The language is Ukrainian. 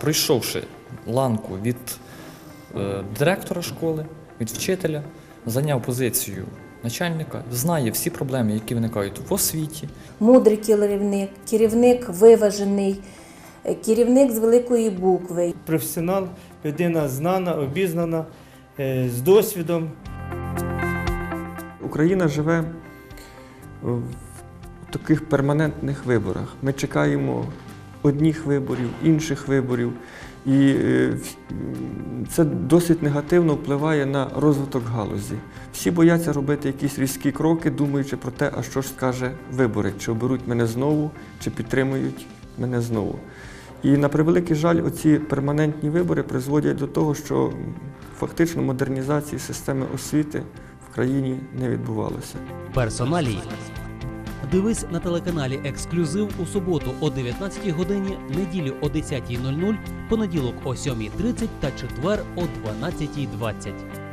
пройшовши ланку від е, директора школи, від вчителя, зайняв позицію начальника, знає всі проблеми, які виникають в освіті, Мудрий керівник, керівник виважений, е, керівник з великої букви. професіонал, людина знана, обізнана, е, з досвідом. Україна живе в таких перманентних виборах. Ми чекаємо одних виборів, інших виборів. І е, це досить негативно впливає на розвиток галузі. Всі бояться робити якісь різкі кроки, думаючи про те, а що ж скаже вибори, чи оберуть мене знову, чи підтримують мене знову. І на превеликий жаль, оці перманентні вибори призводять до того, що фактично модернізації системи освіти в країні не відбувалося. Персоналії. Дивись на телеканалі Ексклюзив у суботу о 19 годині, неділю о 10.00, понеділок о 7.30 та четвер о 12.20.